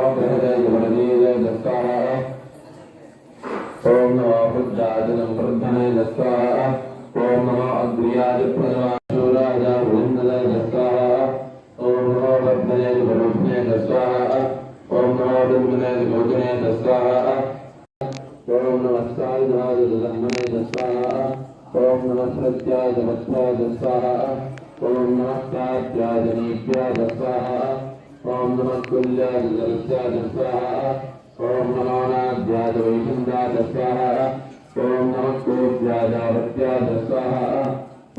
ओम हृदय भरदीय दत्ताय ओम नमो बुद्धाजनम प्रधानाय दत्ताय ओम नमो अग्रियाज प्रजाशूराज वृंदय दत्ताय ओम नमो रत्नय भरोपनय दत्ताय ओम नमो बिंबनय भोजनय दत्ताय ओम नमस्कार धाज ब्रह्मणय दत्ताय ओम नमस्त्याज वत्साय दत्ताय ओम नमस्ताय त्याजनीत्याय दत्ताय ओम नमस्कुल्य जलस्य दस्याः ओम नमो नाभ्याज वैशिन्द्या दस्याः ओम नमस्कोभ्या जावत्या दस्याः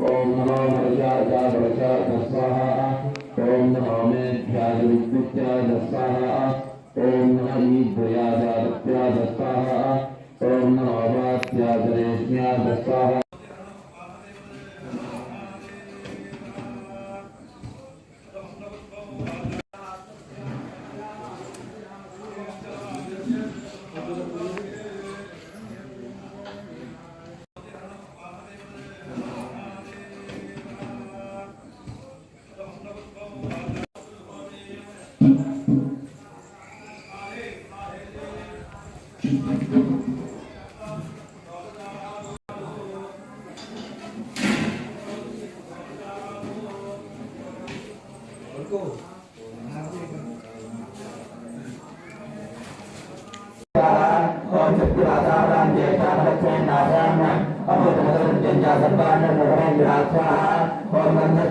ओम नमो भरजा जावृषा दस्याः ओम नमो मेभ्याज विद्युत्या दस्याः ओम नमो ईभ्या जावत्या दस्याः ओम नमो वात्या गणेश्या दस्याः और मंदिर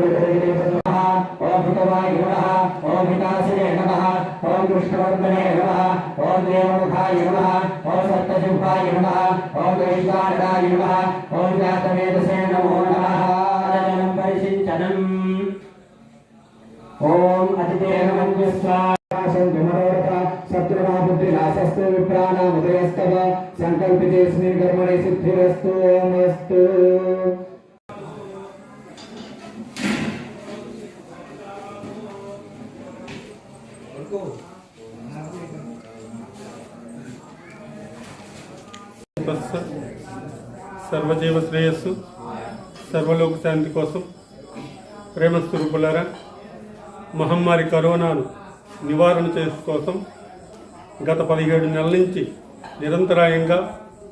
ఓం కృష్ణవర్ధనే నమః. ఓం దేవముఖాయ నమః. ఓం సప్తశింహాయ నమః. ఓం వైశ్వానరాయ నమః. ఓం జాతవేదసే నమో నమః. ఆదనం పరిశించనం. ఓం అతిథేనమంజస్వాసం విమరోరథ శత్రునాబుద్ధినాశస్తు విప్రాణాముదయస్తవ సంకల్పితేస్మిన్ కర్మణి సిద్ధిరస్తు. తపస్సు సర్వజీవ శ్రేయస్సు సర్వలోక శాంతి కోసం ప్రేమస్వరూపులారా మహమ్మారి కరోనాను నివారణ చేసుకోసం గత పదిహేడు నెలల నుంచి నిరంతరాయంగా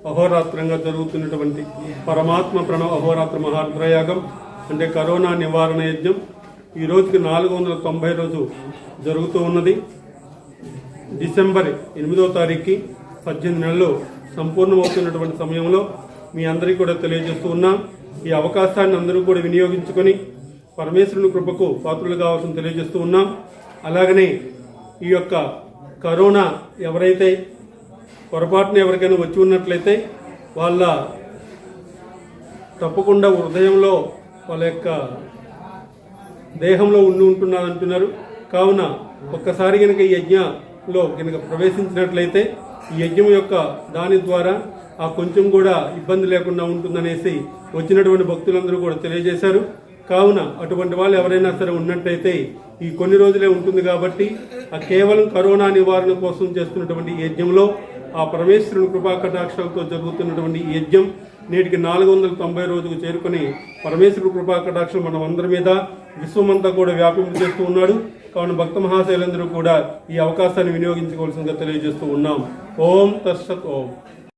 అహోరాత్రంగా జరుగుతున్నటువంటి పరమాత్మ ప్రణవ అహోరాత్ర మహాద్రయాగం అంటే కరోనా నివారణ యజ్ఞం ఈ రోజుకి నాలుగు వందల తొంభై రోజు జరుగుతూ ఉన్నది. డిసెంబర్ ఎనిమిదో తారీఖుకి పద్దెనిమిది నెలలు సంపూర్ణమవుతున్నటువంటి సమయంలో మీ అందరికీ కూడా తెలియజేస్తూ ఉన్నాం. ఈ అవకాశాన్ని అందరూ కూడా వినియోగించుకొని పరమేశ్వరుని కృపకు పాత్రలు కావాల్సిన తెలియజేస్తూ ఉన్నాం. అలాగనే ఈ యొక్క కరోనా ఎవరైతే పొరపాటున ఎవరికైనా వచ్చి ఉన్నట్లయితే వాళ్ళ తప్పకుండా హృదయంలో వాళ్ళ యొక్క దేహంలో ఉండి ఉంటున్నారంటున్నారు. కావున ఒక్కసారి కనుక ఈ యజ్ఞలో కనుక ప్రవేశించినట్లయితే ఈ యజ్ఞం యొక్క దాని ద్వారా ఆ కొంచెం కూడా ఇబ్బంది లేకుండా ఉంటుందనేసి వచ్చినటువంటి భక్తులందరూ కూడా తెలియజేశారు. కావున అటువంటి వాళ్ళు ఎవరైనా సరే ఉన్నట్టయితే ఈ కొన్ని రోజులే ఉంటుంది కాబట్టి ఆ కేవలం కరోనా నివారణ కోసం చేస్తున్నటువంటి యజ్ఞంలో ఆ పరమేశ్వరుని కృపా కటాక్షాలతో జరుగుతున్నటువంటి యజ్ఞం నేటికి నాలుగు వందల తొంభై రోజుకు చేరుకుని పరమేశ్వరుడు కృపా కటాక్షం మనం అందరి మీద విశ్వమంతా కూడా వ్యాపింపు చేస్తూ ఉన్నాడు. కావున భక్త మహాశైలందరూ కూడా ఈ అవకాశాన్ని వినియోగించుకోవాల్సిందిగా తెలియజేస్తూ ఉన్నాం. ఓం తత్సత్ ఓం.